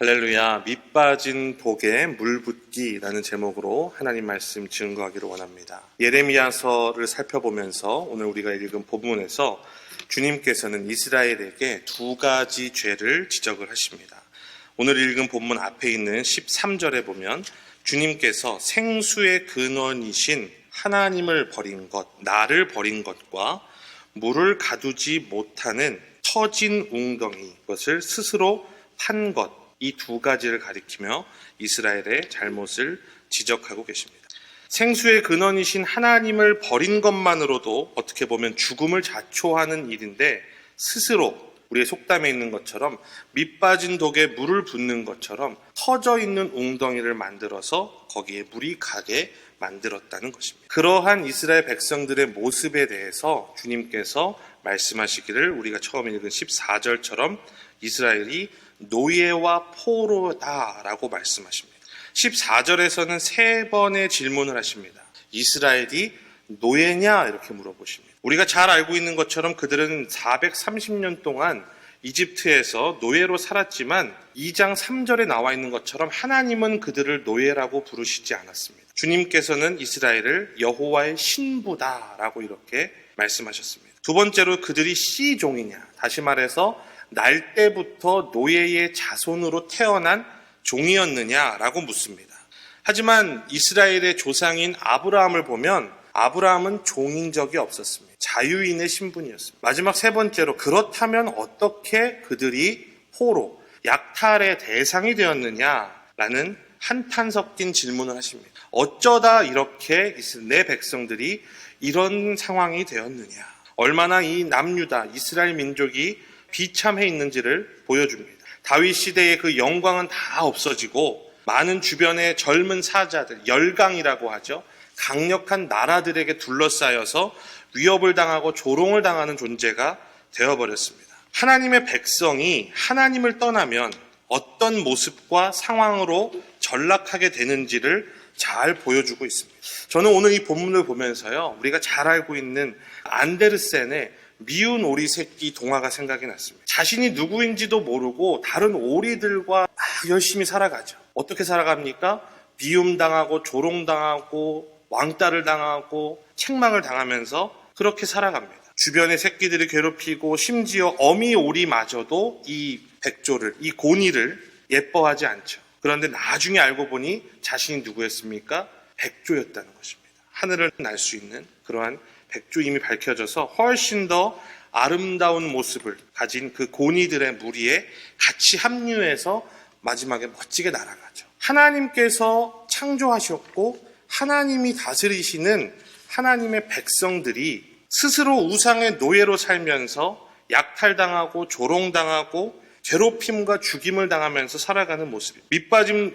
할렐루야, 밑 빠진 독에 물 붓기라는 제목으로 하나님 말씀 증거하기를 원합니다. 예레미야서를 살펴보면서 오늘 우리가 읽은 본문에서 주님께서는 이스라엘에게 두 가지 죄를 지적을 하십니다. 오늘 읽은 본문 앞에 있는 13절에 보면 주님께서 생수의 근원이신 하나님을 버린 것, 나를 버린 것과 물을 가두지 못하는 터진 웅덩이, 것을 스스로 판 것, 이 두 가지를 가리키며 이스라엘의 잘못을 지적하고 계십니다. 생수의 근원이신 하나님을 버린 것만으로도 어떻게 보면 죽음을 자초하는 일인데 스스로 우리의 속담에 있는 것처럼 밑 빠진 독에 물을 붓는 것처럼 터져 있는 웅덩이를 만들어서 거기에 물이 가게 만들었다는 것입니다. 그러한 이스라엘 백성들의 모습에 대해서 주님께서 말씀하시기를 우리가 처음 읽은 14절처럼 이스라엘이 노예와 포로다라고 말씀하십니다. 14절에서는 세 번의 질문을 하십니다. 이스라엘이 노예냐? 이렇게 물어보십니다. 우리가 잘 알고 있는 것처럼 그들은 430년 동안 이집트에서 노예로 살았지만 2장 3절에 나와 있는 것처럼 하나님은 그들을 노예라고 부르시지 않았습니다. 주님께서는 이스라엘을 여호와의 신부다라고 이렇게 말씀하셨습니다. 두 번째로 그들이 씨종이냐? 다시 말해서 날 때부터 노예의 자손으로 태어난 종이었느냐라고 묻습니다. 하지만 이스라엘의 조상인 아브라함을 보면 아브라함은 종인 적이 없었습니다. 자유인의 신분이었습니다. 마지막 세 번째로 그렇다면 어떻게 그들이 포로, 약탈의 대상이 되었느냐라는 한탄 섞인 질문을 하십니다. 어쩌다 이렇게 내 백성들이 이런 상황이 되었느냐. 얼마나 이 남유다, 이스라엘 민족이 비참해 있는지를 보여줍니다. 다윗 시대의 그 영광은 다 없어지고 많은 주변의 젊은 사자들, 열강이라고 하죠. 강력한 나라들에게 둘러싸여서 위협을 당하고 조롱을 당하는 존재가 되어버렸습니다. 하나님의 백성이 하나님을 떠나면 어떤 모습과 상황으로 전락하게 되는지를 잘 보여주고 있습니다. 저는 오늘 이 본문을 보면서요, 우리가 잘 알고 있는 안데르센의 미운 오리 새끼 동화가 생각이 났습니다. 자신이 누구인지도 모르고 다른 오리들과 막 열심히 살아가죠. 어떻게 살아갑니까? 비움당하고 조롱당하고 왕따를 당하고 책망을 당하면서 그렇게 살아갑니다. 주변의 새끼들이 괴롭히고 심지어 어미 오리마저도 이 백조를, 이 고니를 예뻐하지 않죠. 그런데 나중에 알고 보니 자신이 누구였습니까? 백조였다는 것입니다. 하늘을 날 수 있는 그러한 백조임이 밝혀져서 훨씬 더 아름다운 모습을 가진 그 고니들의 무리에 같이 합류해서 마지막에 멋지게 날아가죠. 하나님께서 창조하셨고 하나님이 다스리시는 하나님의 백성들이 스스로 우상의 노예로 살면서 약탈당하고 조롱당하고 괴롭힘과 죽임을 당하면서 살아가는 모습이 밑빠진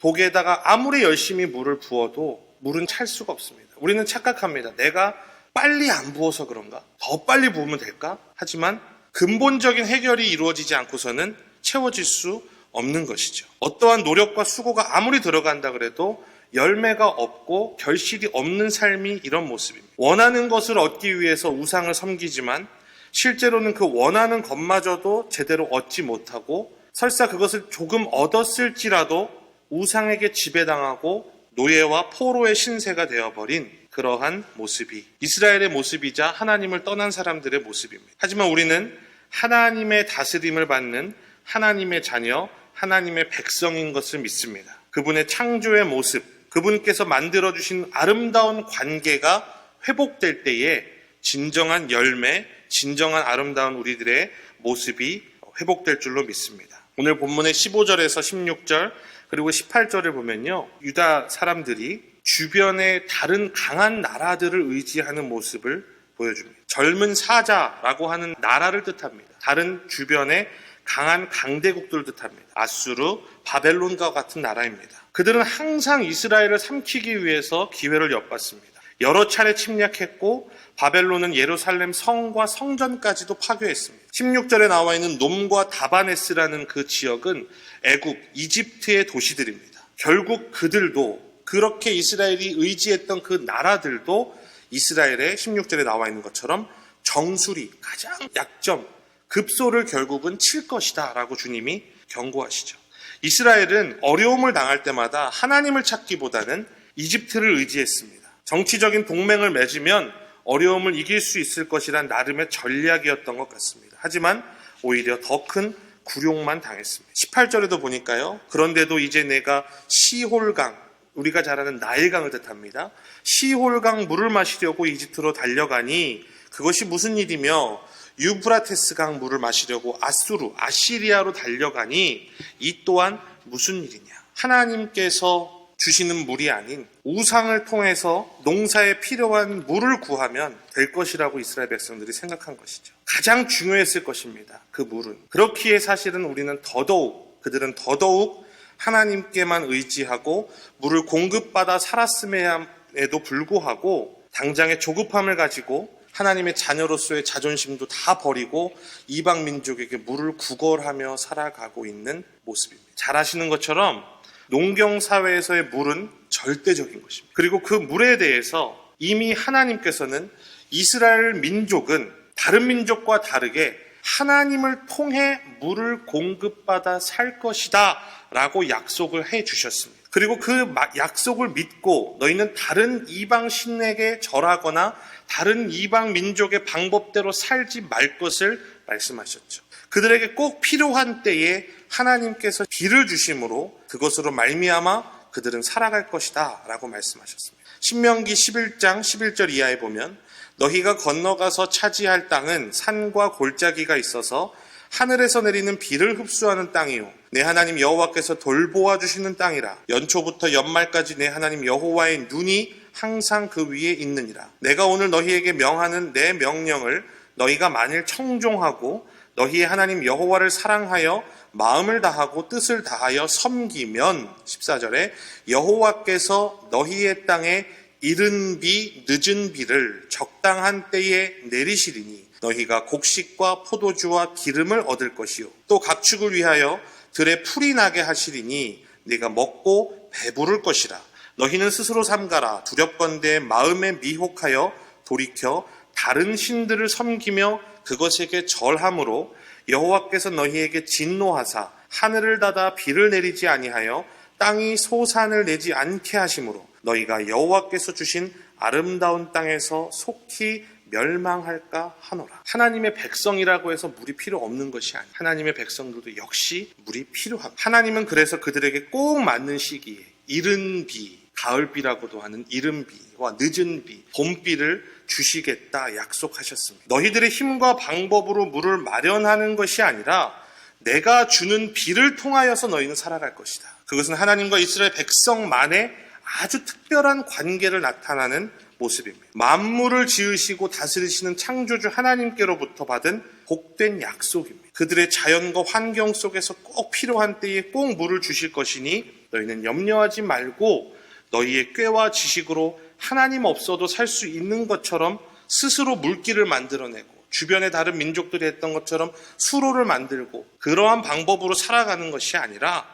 독에다가 아무리 열심히 물을 부어도 물은 찰 수가 없습니다. 우리는 착각합니다. 내가 빨리 안 부어서 그런가? 더 빨리 부으면 될까? 하지만 근본적인 해결이 이루어지지 않고서는 채워질 수 없는 것이죠. 어떠한 노력과 수고가 아무리 들어간다 그래도 열매가 없고 결실이 없는 삶이 이런 모습입니다. 원하는 것을 얻기 위해서 우상을 섬기지만 실제로는 그 원하는 것마저도 제대로 얻지 못하고 설사 그것을 조금 얻었을지라도 우상에게 지배당하고 노예와 포로의 신세가 되어버린 그러한 모습이 이스라엘의 모습이자 하나님을 떠난 사람들의 모습입니다. 하지만 우리는 하나님의 다스림을 받는 하나님의 자녀, 하나님의 백성인 것을 믿습니다. 그분의 창조의 모습, 그분께서 만들어주신 아름다운 관계가 회복될 때에 진정한 열매, 진정한 아름다운 우리들의 모습이 회복될 줄로 믿습니다. 오늘 본문의 15절에서 16절 그리고 18절을 보면요. 유다 사람들이 주변의 다른 강한 나라들을 의지하는 모습을 보여줍니다. 젊은 사자라고 하는 나라를 뜻합니다. 다른 주변의 강한 강대국들을 뜻합니다. 아수르, 바벨론과 같은 나라입니다. 그들은 항상 이스라엘을 삼키기 위해서 기회를 엿봤습니다. 여러 차례 침략했고 바벨론은 예루살렘 성과 성전까지도 파괴했습니다. 16절에 나와 있는 놈과 다바네스라는 그 지역은 애굽, 이집트의 도시들입니다. 결국 그들도 그렇게 이스라엘이 의지했던 그 나라들도 이스라엘의 16절에 나와 있는 것처럼 정수리, 가장 약점, 급소를 결국은 칠 것이다 라고 주님이 경고하시죠. 이스라엘은 어려움을 당할 때마다 하나님을 찾기보다는 이집트를 의지했습니다. 정치적인 동맹을 맺으면 어려움을 이길 수 있을 것이란 나름의 전략이었던 것 같습니다. 하지만 오히려 더큰 굴욕만 당했습니다. 18절에도 보니까요. 그런데도 이제 내가 시홀강, 우리가 잘 아는 나일강을 뜻합니다. 시홀강 물을 마시려고 이집트로 달려가니 그것이 무슨 일이며 유브라테스강 물을 마시려고 아수르, 아시리아로 달려가니 이 또한 무슨 일이냐. 하나님께서 주시는 물이 아닌 우상을 통해서 농사에 필요한 물을 구하면 될 것이라고 이스라엘 백성들이 생각한 것이죠. 가장 중요했을 것입니다. 그 물은. 그렇기에 사실은 우리는 더더욱, 그들은 더더욱 하나님께만 의지하고 물을 공급받아 살았음에도 불구하고 당장의 조급함을 가지고 하나님의 자녀로서의 자존심도 다 버리고 이방 민족에게 물을 구걸하며 살아가고 있는 모습입니다. 잘 아시는 것처럼 농경 사회에서의 물은 절대적인 것입니다. 그리고 그 물에 대해서 이미 하나님께서는 이스라엘 민족은 다른 민족과 다르게 하나님을 통해 물을 공급받아 살 것이다 라고 약속을 해 주셨습니다. 그리고 그 마- 약속을 믿고 너희는 다른 이방 신에게 절하거나 다른 이방 민족의 방법대로 살지 말 것을 말씀하셨죠. 그들에게 꼭 필요한 때에 하나님께서 비를 주심으로 그것으로 말미암아 그들은 살아갈 것이다 라고 말씀하셨습니다. 신명기 11장 11절 이하에 보면 너희가 건너가서 차지할 땅은 산과 골짜기가 있어서 하늘에서 내리는 비를 흡수하는 땅이요 내 하나님 여호와께서 돌보아 주시는 땅이라 연초부터 연말까지 내 하나님 여호와의 눈이 항상 그 위에 있느니라 내가 오늘 너희에게 명하는 내 명령을 너희가 만일 청종하고 너희의 하나님 여호와를 사랑하여 마음을 다하고 뜻을 다하여 섬기면 14절에 여호와께서 너희의 땅에 이른 비 늦은 비를 적당한 때에 내리시리니 너희가 곡식과 포도주와 기름을 얻을 것이요. 또 각축을 위하여 들에 풀이 나게 하시리니 네가 먹고 배부를 것이라. 너희는 스스로 삼가라. 두렵건대 마음에 미혹하여 돌이켜 다른 신들을 섬기며 그것에게 절함으로 여호와께서 너희에게 진노하사 하늘을 닫아 비를 내리지 아니하여 땅이 소산을 내지 않게 하심으로 너희가 여호와께서 주신 아름다운 땅에서 속히 멸망할까 하노라. 하나님의 백성이라고 해서 물이 필요 없는 것이 아니에요. 하나님의 백성들도 역시 물이 필요합니다. 하나님은 그래서 그들에게 꼭 맞는 시기에 이른 비, 가을 비라고도 하는 이른 비와 늦은 비, 봄 비를 주시겠다 약속하셨습니다. 너희들의 힘과 방법으로 물을 마련하는 것이 아니라 내가 주는 비를 통하여서 너희는 살아갈 것이다. 그것은 하나님과 이스라엘 백성만의 아주 특별한 관계를 나타나는 모습입니다. 만물을 지으시고 다스리시는 창조주 하나님께로부터 받은 복된 약속입니다. 그들의 자연과 환경 속에서 꼭 필요한 때에 꼭 물을 주실 것이니 너희는 염려하지 말고 너희의 꾀와 지식으로 하나님 없어도 살 수 있는 것처럼 스스로 물길을 만들어내고 주변의 다른 민족들이 했던 것처럼 수로를 만들고 그러한 방법으로 살아가는 것이 아니라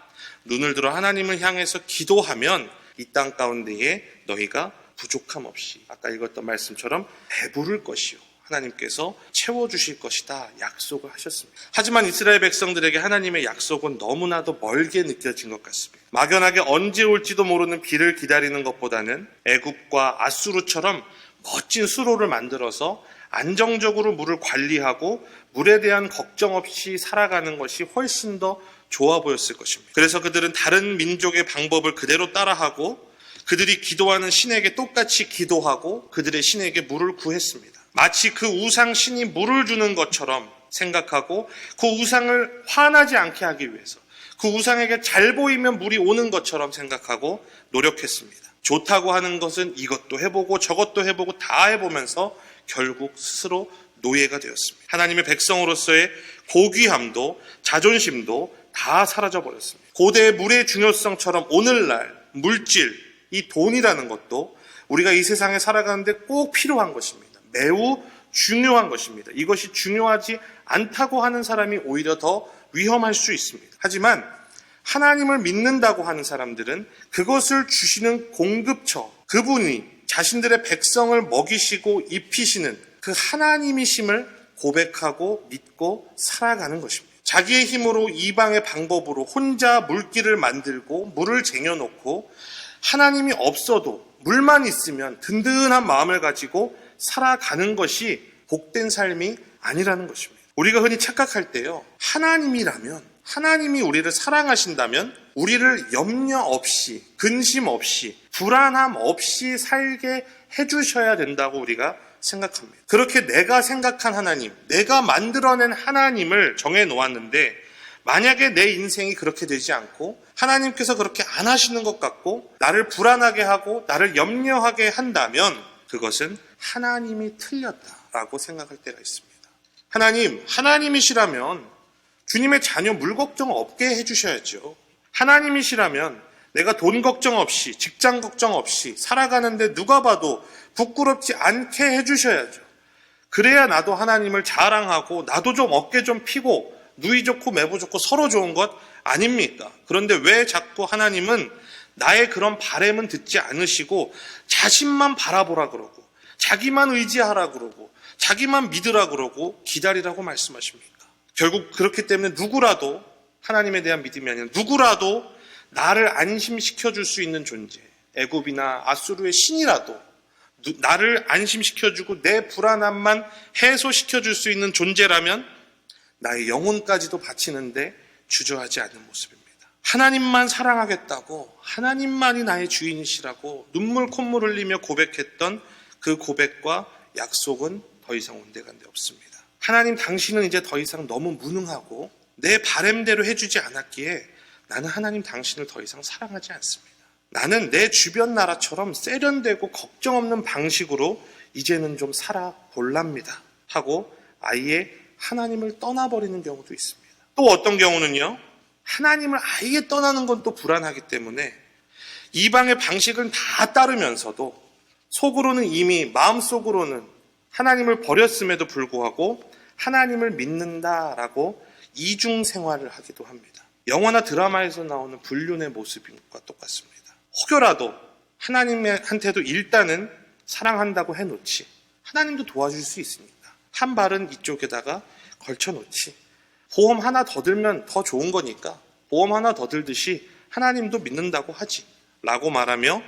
눈을 들어 하나님을 향해서 기도하면 이 땅 가운데에 너희가 부족함 없이 아까 읽었던 말씀처럼 배부를 것이요. 하나님께서 채워주실 것이다 약속을 하셨습니다. 하지만 이스라엘 백성들에게 하나님의 약속은 너무나도 멀게 느껴진 것 같습니다. 막연하게 언제 올지도 모르는 비를 기다리는 것보다는 애굽과 아수르처럼 멋진 수로를 만들어서 안정적으로 물을 관리하고 물에 대한 걱정 없이 살아가는 것이 훨씬 더 좋아 보였을 것입니다. 그래서 그들은 다른 민족의 방법을 그대로 따라하고 그들이 기도하는 신에게 똑같이 기도하고 그들의 신에게 물을 구했습니다. 마치 그 우상 신이 물을 주는 것처럼 생각하고 그 우상을 화나지 않게 하기 위해서 그 우상에게 잘 보이면 물이 오는 것처럼 생각하고 노력했습니다. 좋다고 하는 것은 이것도 해보고 저것도 해보고 다 해보면서 결국 스스로 노예가 되었습니다. 하나님의 백성으로서의 고귀함도 자존심도 다 사라져 버렸습니다. 고대의 물의 중요성처럼 오늘날 물질, 이 돈이라는 것도 우리가 이 세상에 살아가는데 꼭 필요한 것입니다. 매우 중요한 것입니다. 이것이 중요하지 않다고 하는 사람이 오히려 더 위험할 수 있습니다. 하지만 하나님을 믿는다고 하는 사람들은 그것을 주시는 공급처, 그분이 자신들의 백성을 먹이시고 입히시는 그 하나님이심을 고백하고 믿고 살아가는 것입니다. 자기의 힘으로 이방의 방법으로 혼자 물길을 만들고 물을 쟁여놓고 하나님이 없어도 물만 있으면 든든한 마음을 가지고 살아가는 것이 복된 삶이 아니라는 것입니다. 우리가 흔히 착각할 때요. 하나님이라면 하나님이 우리를 사랑하신다면 우리를 염려 없이 근심 없이 불안함 없이 살게 해주셔야 된다고 우리가 생각합니다. 그렇게 내가 생각한 하나님, 내가 만들어낸 하나님을 정해 놓았는데 만약에 내 인생이 그렇게 되지 않고 하나님께서 그렇게 안 하시는 것 같고 나를 불안하게 하고 나를 염려하게 한다면 그것은 하나님이 틀렸다라고 생각할 때가 있습니다. 하나님, 하나님이시라면 주님의 자녀 물 걱정 없게 해주셔야죠. 하나님이시라면 내가 돈 걱정 없이, 직장 걱정 없이 살아가는데 누가 봐도 부끄럽지 않게 해주셔야죠. 그래야 나도 하나님을 자랑하고 나도 좀 어깨 좀 피고 누이 좋고 매부 좋고 서로 좋은 것 아닙니까? 그런데 왜 자꾸 하나님은 나의 그런 바램은 듣지 않으시고 자신만 바라보라 그러고 자기만 의지하라 그러고 자기만 믿으라 그러고 기다리라고 말씀하십니까? 결국 그렇기 때문에 누구라도 하나님에 대한 믿음이 아니라 누구라도 나를 안심시켜 줄 수 있는 존재 애굽이나 아수르의 신이라도 누- 나를 안심시켜 주고 내 불안함만 해소시켜 줄 수 있는 존재라면 나의 영혼까지도 바치는데 주저하지 않는 모습입니다. 하나님만 사랑하겠다고 하나님만이 나의 주인이시라고 눈물 콧물 흘리며 고백했던 그 고백과 약속은 더 이상 온데간데 없습니다. 하나님 당신은 이제 더 이상 너무 무능하고 내 바램대로 해주지 않았기에 나는 하나님 당신을 더 이상 사랑하지 않습니다. 나는 내 주변 나라처럼 세련되고 걱정 없는 방식으로 이제는 좀 살아볼랍니다. 하고 아예 하나님을 떠나버리는 경우도 있습니다. 또 어떤 경우는요, 하나님을 아예 떠나는 건 또 불안하기 때문에 이방의 방식을 다 따르면서도 속으로는 이미 마음속으로는 하나님을 버렸음에도 불구하고 하나님을 믿는다라고 이중 생활을 하기도 합니다. 영화나 드라마에서 나오는 불륜의 모습과 똑같습니다. 혹여라도 하나님한테도 일단은 사랑한다고 해놓지 하나님도 도와줄 수 있으니까 한 발은 이쪽에다가 걸쳐놓지 보험 하나 더 들면 더 좋은 거니까 보험 하나 더 들듯이 하나님도 믿는다고 하지 라고 말하며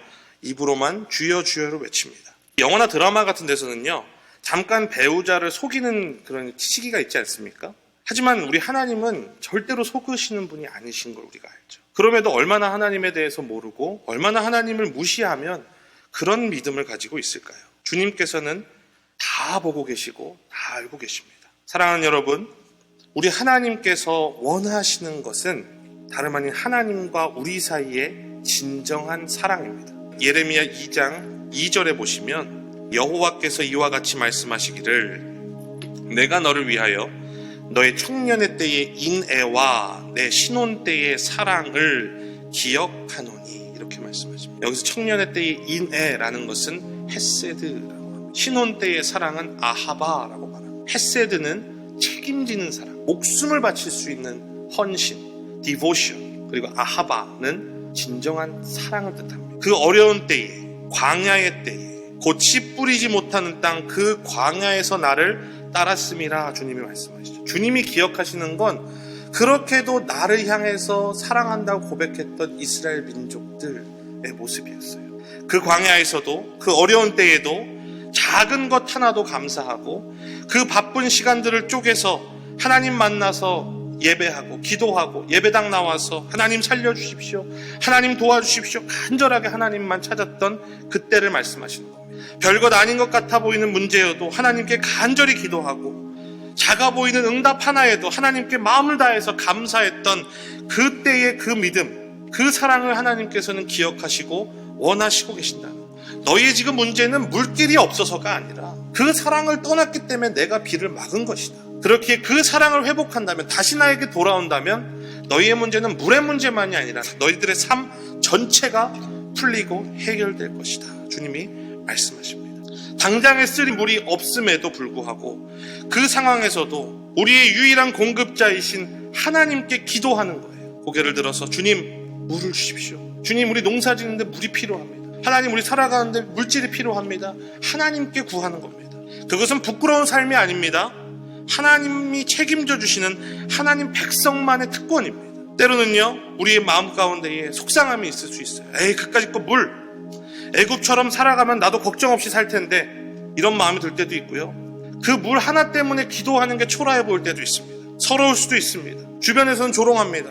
입으로만 주여 주여를 외칩니다. 영화나 드라마 같은 데서는요 잠깐 배우자를 속이는 그런 시기가 있지 않습니까? 하지만 우리 하나님은 절대로 속으시는 분이 아니신 걸 우리가 알죠. 그럼에도 얼마나 하나님에 대해서 모르고 얼마나 하나님을 무시하면 그런 믿음을 가지고 있을까요? 주님께서는 다 보고 계시고 다 알고 계십니다. 사랑하는 여러분, 우리 하나님께서 원하시는 것은 다름 아닌 하나님과 우리 사이의 진정한 사랑입니다. 예레미야 2장 2절에 보시면 여호와께서 이와 같이 말씀하시기를 내가 너를 위하여 너의 청년의 때의 인애와 내 신혼 때의 사랑을 기억하노니 이렇게 말씀하십니다. 여기서 청년의 때의 인애라는 것은 헤세드라고 합니다. 신혼 때의 사랑은 아하바라고 말합니다. 헤세드는 책임지는 사랑, 목숨을 바칠 수 있는 헌신, 디보션 그리고 아하바는 진정한 사랑을 뜻합니다. 그 어려운 때에 광야의 때에 꽃이 뿌리지 못하는 땅 그 광야에서 나를 따랐음이라 주님이 말씀하시죠. 주님이 기억하시는 건 그렇게도 나를 향해서 사랑한다고 고백했던 이스라엘 민족들의 모습이었어요. 그 광야에서도 그 어려운 때에도 작은 것 하나도 감사하고 그 바쁜 시간들을 쪼개서 하나님 만나서 예배하고 기도하고 예배당 나와서 하나님 살려주십시오. 하나님 도와주십시오. 간절하게 하나님만 찾았던 그때를 말씀하시는 겁니다. 별것 아닌 것 같아 보이는 문제여도 하나님께 간절히 기도하고 작아 보이는 응답 하나에도 하나님께 마음을 다해서 감사했던 그때의 그 믿음, 그 사랑을 하나님께서는 기억하시고 원하시고 계신다. 너희의 지금 문제는 물길이 없어서가 아니라 그 사랑을 떠났기 때문에 내가 비를 막은 것이다. 그렇게 그 사랑을 회복한다면 다시 나에게 돌아온다면 너희의 문제는 물의 문제만이 아니라 너희들의 삶 전체가 풀리고 해결될 것이다. 주님이 말씀하십니다. 당장에 쓸 물이 없음에도 불구하고 그 상황에서도 우리의 유일한 공급자이신 하나님께 기도하는 거예요. 고개를 들어서 주님 물을 주십시오. 주님 우리 농사 짓는데 물이 필요합니다. 하나님 우리 살아가는데 물질이 필요합니다. 하나님께 구하는 겁니다. 그것은 부끄러운 삶이 아닙니다. 하나님이 책임져 주시는 하나님 백성만의 특권입니다. 때로는요, 우리의 마음 가운데에 속상함이 있을 수 있어요. 에이, 그까짓 거 물. 애굽처럼 살아가면 나도 걱정 없이 살 텐데 이런 마음이 들 때도 있고요. 그 물 하나 때문에 기도하는 게 초라해 보일 때도 있습니다. 서러울 수도 있습니다. 주변에서는 조롱합니다.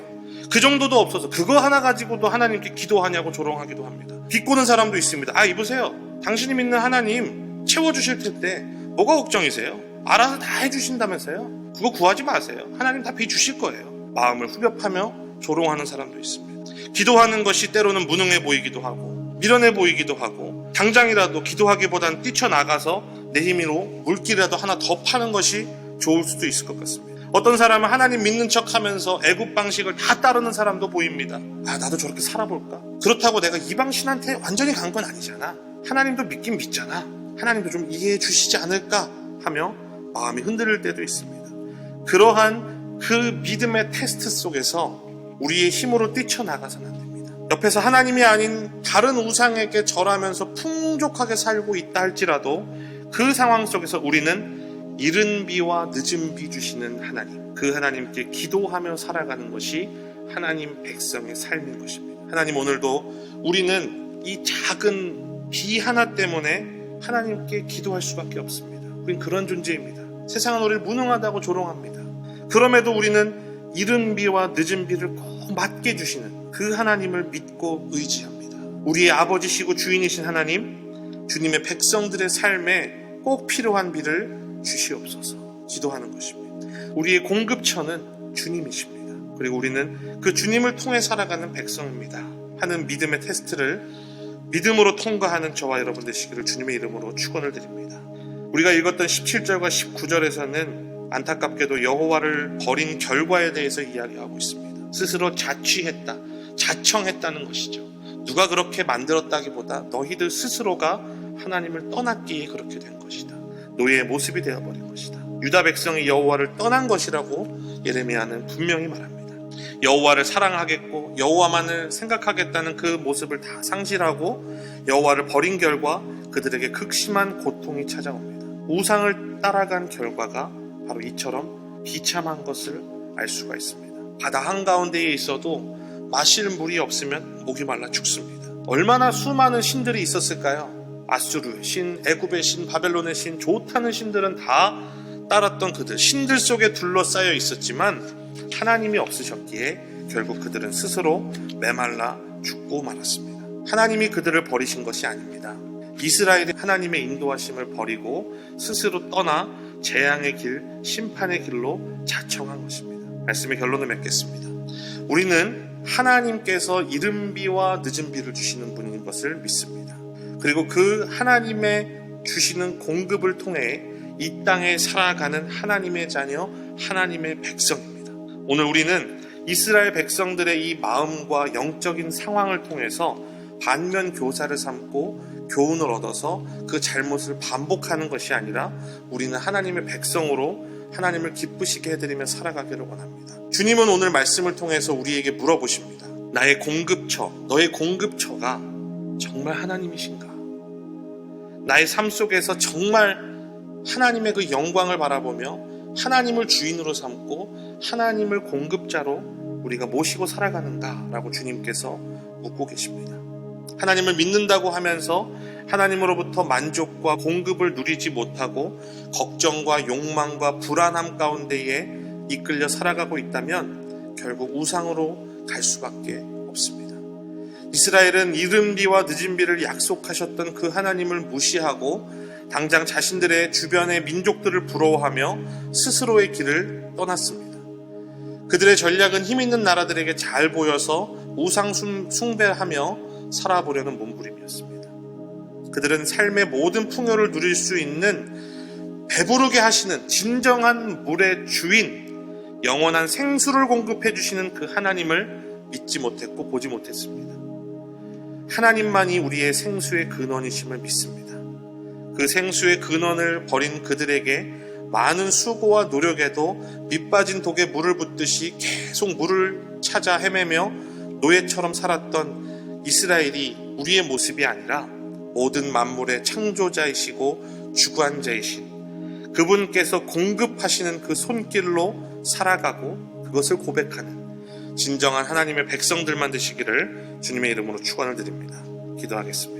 그 정도도 없어서 그거 하나 가지고도 하나님께 기도하냐고 조롱하기도 합니다. 비꼬는 사람도 있습니다. 아, 이보세요. 당신이 믿는 하나님 채워주실 텐데 뭐가 걱정이세요? 알아서 다 해주신다면서요? 그거 구하지 마세요. 하나님 다 비주실 거예요. 마음을 후벼파며 조롱하는 사람도 있습니다. 기도하는 것이 때로는 무능해 보이기도 하고 미련해 보이기도 하고 당장이라도 기도하기보단 뛰쳐나가서 내 힘으로 물기라도 하나 더 파는 것이 좋을 수도 있을 것 같습니다. 어떤 사람은 하나님 믿는 척 하면서 애국 방식을 다 따르는 사람도 보입니다. 아, 나도 저렇게 살아볼까? 그렇다고 내가 이방 신한테 완전히 간 건 아니잖아. 하나님도 믿긴 믿잖아. 하나님도 좀 이해해 주시지 않을까 하며 마음이 흔들릴 때도 있습니다. 그러한 그 믿음의 테스트 속에서 우리의 힘으로 뛰쳐나가서는 안 됩니다. 옆에서 하나님이 아닌 다른 우상에게 절하면서 풍족하게 살고 있다 할지라도 그 상황 속에서 우리는 이른 비와 늦은 비 주시는 하나님, 그 하나님께 기도하며 살아가는 것이 하나님 백성의 삶인 것입니다. 하나님 오늘도 우리는 이 작은 비 하나 때문에 하나님께 기도할 수밖에 없습니다. 우린 그런 존재입니다. 세상은 우리를 무능하다고 조롱합니다. 그럼에도 우리는 이른 비와 늦은 비를 꼭 맞게 주시는 그 하나님을 믿고 의지합니다. 우리의 아버지시고 주인이신 하나님, 주님의 백성들의 삶에 꼭 필요한 비를 주시옵소서 기도하는 것입니다. 우리의 공급처는 주님이십니다. 그리고 우리는 그 주님을 통해 살아가는 백성입니다. 하는 믿음의 테스트를 믿음으로 통과하는 저와 여러분 되시기를 주님의 이름으로 축원을 드립니다. 우리가 읽었던 17절과 19절에서는 안타깝게도 여호와를 버린 결과에 대해서 이야기하고 있습니다. 스스로 자취했다, 자청했다는 것이죠. 누가 그렇게 만들었다기보다 너희들 스스로가 하나님을 떠났기에 그렇게 된 것이다. 노예의 모습이 되어버린 것이다. 유다 백성이 여호와를 떠난 것이라고 예레미야는 분명히 말합니다. 여호와를 사랑하겠고 여호와만을 생각하겠다는 그 모습을 다 상실하고 여호와를 버린 결과 그들에게 극심한 고통이 찾아옵니다. 우상을 따라간 결과가 바로 이처럼 비참한 것을 알 수가 있습니다. 바다 한가운데에 있어도 마실 물이 없으면 목이 말라 죽습니다. 얼마나 수많은 신들이 있었을까요? 아수르의 신, 애굽의 신, 바벨론의 신, 좋다는 신들은 다 따랐던 그들 신들 속에 둘러싸여 있었지만 하나님이 없으셨기에 결국 그들은 스스로 메말라 죽고 말았습니다. 하나님이 그들을 버리신 것이 아닙니다. 이스라엘이 하나님의 인도하심을 버리고 스스로 떠나 재앙의 길, 심판의 길로 자청한 것입니다. 말씀의 결론을 맺겠습니다. 우리는 하나님께서 이른 비와 늦은 비를 주시는 분인 것을 믿습니다. 그리고 그 하나님의 주시는 공급을 통해 이 땅에 살아가는 하나님의 자녀, 하나님의 백성입니다. 오늘 우리는 이스라엘 백성들의 이 마음과 영적인 상황을 통해서 반면 교사를 삼고 교훈을 얻어서 그 잘못을 반복하는 것이 아니라 우리는 하나님의 백성으로 하나님을 기쁘시게 해드리며 살아가기를 원합니다. 주님은 오늘 말씀을 통해서 우리에게 물어보십니다. 나의 공급처, 너의 공급처가 정말 하나님이신가? 나의 삶 속에서 정말 하나님의 그 영광을 바라보며 하나님을 주인으로 삼고 하나님을 공급자로 우리가 모시고 살아가는가 라고 주님께서 묻고 계십니다. 하나님을 믿는다고 하면서 하나님으로부터 만족과 공급을 누리지 못하고 걱정과 욕망과 불안함 가운데에 이끌려 살아가고 있다면 결국 우상으로 갈 수밖에 없습니다. 이스라엘은 이른 비와 늦은 비를 약속하셨던 그 하나님을 무시하고 당장 자신들의 주변의 민족들을 부러워하며 스스로의 길을 떠났습니다. 그들의 전략은 힘 있는 나라들에게 잘 보여서 우상 숭배하며 살아보려는 몸부림이었습니다. 그들은 삶의 모든 풍요를 누릴 수 있는 배부르게 하시는 진정한 물의 주인, 영원한 생수를 공급해 주시는 그 하나님을 믿지 못했고 보지 못했습니다. 하나님만이 우리의 생수의 근원이심을 믿습니다. 그 생수의 근원을 버린 그들에게 많은 수고와 노력에도 밑빠진 독에 물을 붓듯이 계속 물을 찾아 헤매며 노예처럼 살았던 이스라엘이 우리의 모습이 아니라 모든 만물의 창조자이시고 주관자이신 그분께서 공급하시는 그 손길로 살아가고 그것을 고백하는 진정한 하나님의 백성들만 되시기를 주님의 이름으로 축원을 드립니다. 기도하겠습니다.